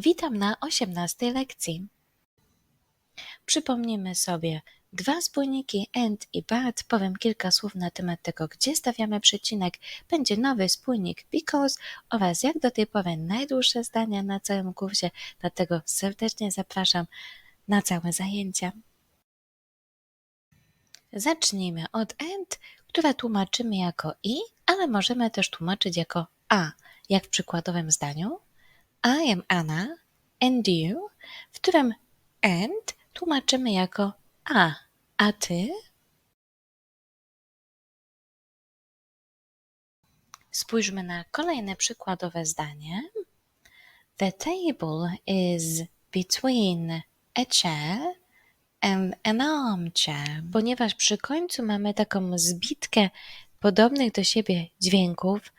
Witam na 18 lekcji. Przypomnimy sobie dwa spójniki and i but. Powiem kilka słów na temat tego, gdzie stawiamy przecinek. Będzie nowy spójnik because oraz jak do tej pory najdłuższe zdania na całym kursie. Dlatego serdecznie zapraszam na całe zajęcia. Zacznijmy od and, które tłumaczymy jako i, ale możemy też tłumaczyć jako a, jak w przykładowym zdaniu. I am Anna and you, w którym and tłumaczymy jako a, a ty? Spójrzmy na kolejne przykładowe zdanie. The table is between a chair and an armchair, ponieważ przy końcu mamy taką zbitkę podobnych do siebie dźwięków,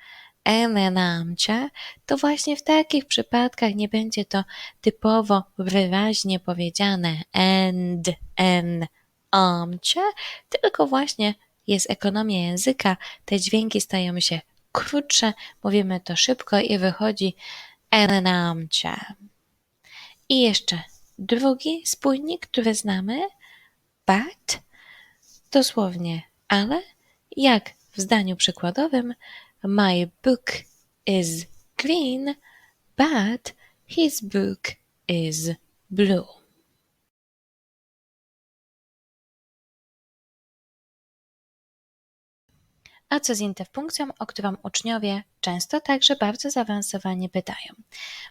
armchair, to właśnie w takich przypadkach nie będzie to typowo wyraźnie powiedziane and an armchair, tylko właśnie jest ekonomia języka, te dźwięki stają się krótsze, mówimy to szybko i wychodzi armchair. I jeszcze drugi spójnik, który znamy, but, dosłownie ale, jak w zdaniu przykładowym, My book is green, but his book is blue. A co z interpunkcją, o którą uczniowie często także bardzo zaawansowanie pytają?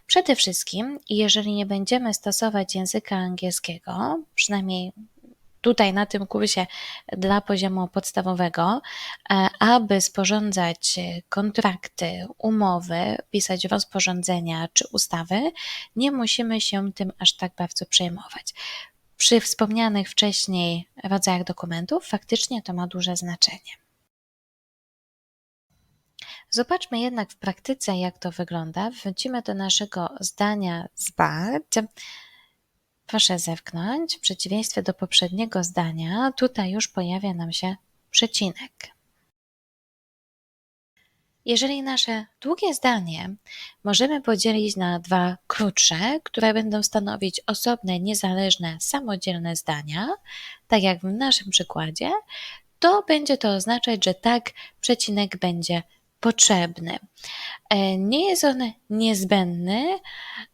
Przede wszystkim, jeżeli nie będziemy stosować języka angielskiego, przynajmniej tutaj na tym kursie dla poziomu podstawowego, e, aby sporządzać kontrakty, umowy, pisać rozporządzenia czy ustawy, nie musimy się tym aż tak bardzo przejmować. Przy wspomnianych wcześniej rodzajach dokumentów faktycznie to ma duże znaczenie. Zobaczmy jednak w praktyce, jak to wygląda. Wrócimy do naszego zdania z BART. Proszę zerknąć, w przeciwieństwie do poprzedniego zdania, tutaj już pojawia nam się przecinek. Jeżeli nasze długie zdanie możemy podzielić na dwa krótsze, które będą stanowić osobne, niezależne, samodzielne zdania, tak jak w naszym przykładzie, to będzie to oznaczać, że tak przecinek będzie potrzebny. E, nie jest on niezbędny,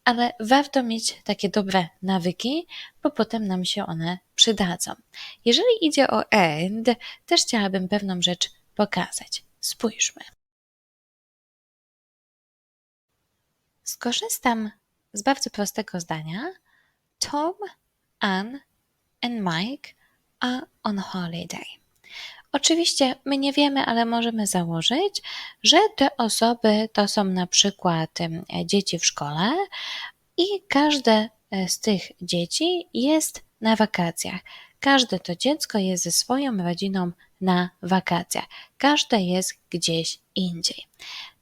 ale warto mieć takie dobre nawyki, bo potem nam się one przydadzą. Jeżeli idzie o and, też chciałabym pewną rzecz pokazać. Spójrzmy. Skorzystam z bardzo prostego zdania. Tom, Anne and Mike are on holiday. Oczywiście my nie wiemy, ale możemy założyć, że te osoby to są na przykład dzieci w szkole i każde e, z tych dzieci jest na wakacjach. Każde to dziecko jest ze swoją rodziną na wakacjach. Każde jest gdzieś indziej.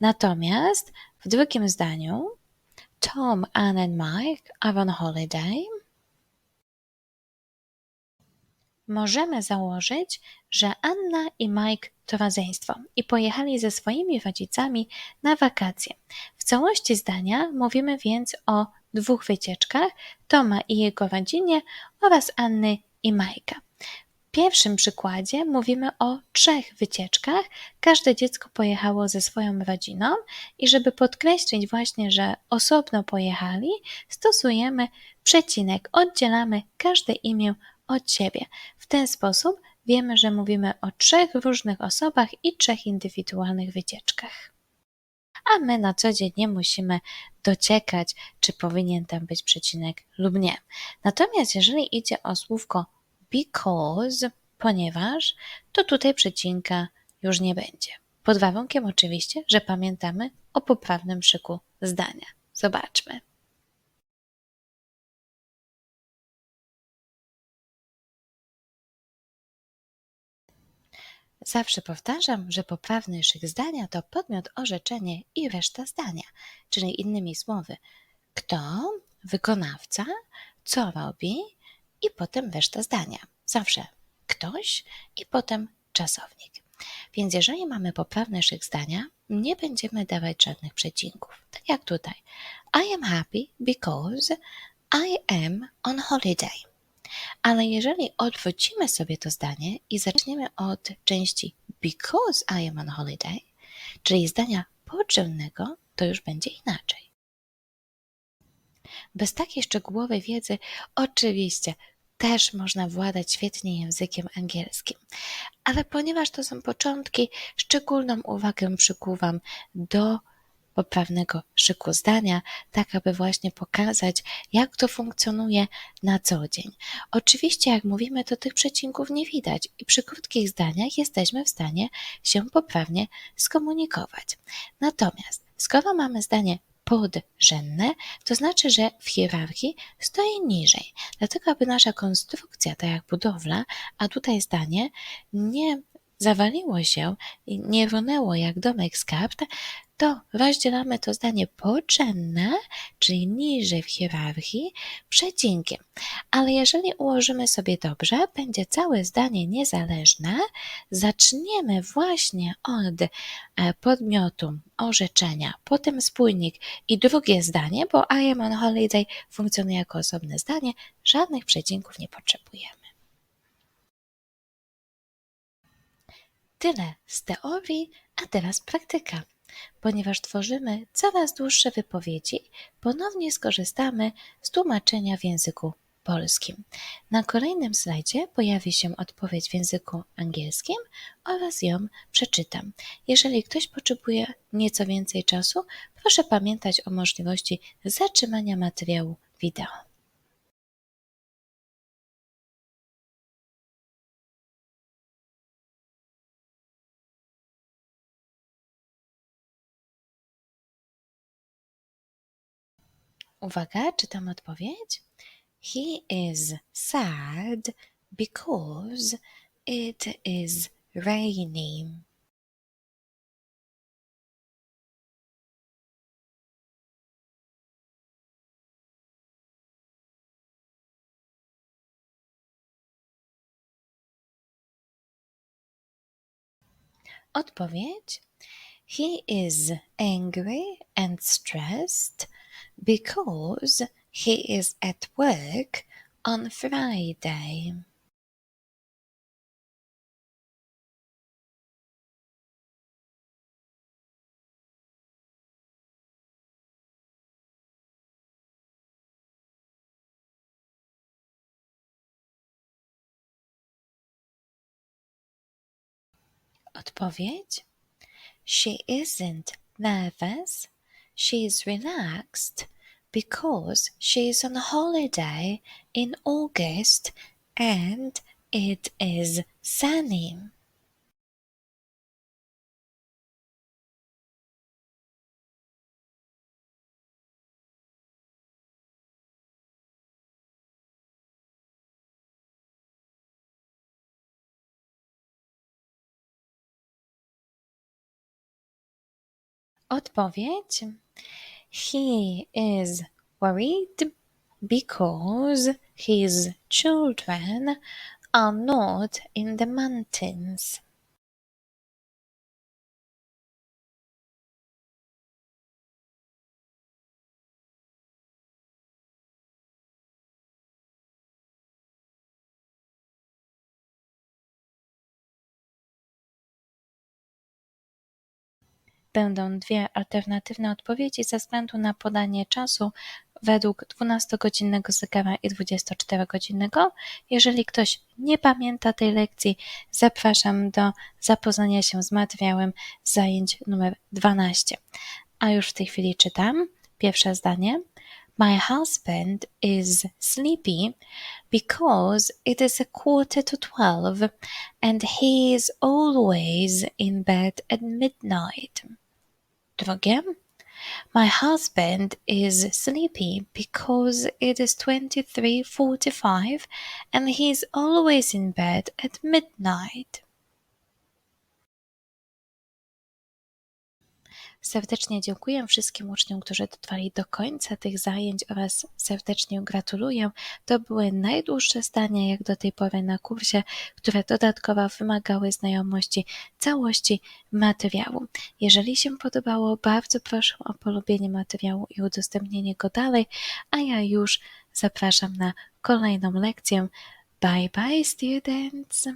Natomiast w drugim zdaniu Tom, Anne and Mike are on holiday możemy założyć, że Anna i Mike to rodzeństwo i pojechali ze swoimi rodzicami na wakacje. W całości zdania mówimy więc o dwóch wycieczkach Toma i jego rodzinie oraz Anny i Majka. W pierwszym przykładzie mówimy o trzech wycieczkach. Każde dziecko pojechało ze swoją rodziną i żeby podkreślić właśnie, że osobno pojechali, stosujemy przecinek, oddzielamy każde imię od siebie. W ten sposób wiemy, że mówimy o trzech różnych osobach i trzech indywidualnych wycieczkach. A my na co dzień nie musimy dociekać, czy powinien tam być przecinek lub nie. Natomiast jeżeli idzie o słówko because, ponieważ, to tutaj przecinka już nie będzie. Pod warunkiem oczywiście, że pamiętamy o poprawnym szyku zdania. Zobaczmy. Zawsze powtarzam, że poprawny szyk zdania to podmiot, orzeczenie i reszta zdania, czyli innymi słowy, kto, wykonawca, co robi i potem reszta zdania. Zawsze ktoś i potem czasownik. Więc jeżeli mamy poprawny szyk zdania, nie będziemy dawać żadnych przecinków. Tak jak tutaj. I am happy because I am on holiday. Ale jeżeli odwrócimy sobie to zdanie i zaczniemy od części because I am on holiday, czyli zdania podzielnego, to już będzie inaczej. Bez takiej szczegółowej wiedzy oczywiście też można władać świetnie językiem angielskim. Ale ponieważ to są początki, szczególną uwagę przykuwam do poprawnego szyku zdania, tak aby właśnie pokazać, jak to funkcjonuje na co dzień. Oczywiście, jak mówimy, to tych przecinków nie widać i przy krótkich zdaniach jesteśmy w stanie się poprawnie skomunikować. Natomiast, skoro mamy zdanie podrzędne, to znaczy, że w hierarchii stoi niżej. Dlatego, aby nasza konstrukcja, tak jak budowla, a tutaj zdanie, nie zawaliło się i nie runęło jak domek z kart, to rozdzielamy to zdanie poczenne, czyli niżej w hierarchii, przecinkiem. Ale jeżeli ułożymy sobie dobrze, będzie całe zdanie niezależne. Zaczniemy właśnie od e, podmiotu, orzeczenia, potem spójnik i drugie zdanie, bo I am on holiday funkcjonuje jako osobne zdanie, żadnych przecinków nie potrzebujemy. Tyle z teorii, a teraz praktyka. Ponieważ tworzymy coraz dłuższe wypowiedzi, ponownie skorzystamy z tłumaczenia w języku polskim. Na kolejnym slajdzie pojawi się odpowiedź w języku angielskim oraz ją przeczytam. Jeżeli ktoś potrzebuje nieco więcej czasu, proszę pamiętać o możliwości zatrzymania materiału wideo. Uwaga, czytam odpowiedź. He is sad because it is raining. Odpowiedź. He is angry and stressed because he is at work on Friday. Odpowiedź: She isn't nervous, she's relaxed because she is on holiday in August and it is sunny. Odpowiedź He is worried because his children are not in the mountains. Będą dwie alternatywne odpowiedzi ze względu na podanie czasu według 12-godzinnego zegara i 24-godzinnego. Jeżeli ktoś nie pamięta tej lekcji, zapraszam do zapoznania się z materiałem zajęć numer 12. A już w tej chwili czytam pierwsze zdanie. My husband is sleepy because it is a quarter to twelve and he is always in bed at midnight. Drugie. My husband is sleepy because it is 23:45 and he is always in bed at midnight. Serdecznie dziękuję wszystkim uczniom, którzy dotrwali do końca tych zajęć oraz serdecznie gratuluję. To były najdłuższe zdania jak do tej pory na kursie, które dodatkowo wymagały znajomości całości materiału. Jeżeli się podobało, bardzo proszę o polubienie materiału i udostępnienie go dalej, a ja już zapraszam na kolejną lekcję. Bye bye students!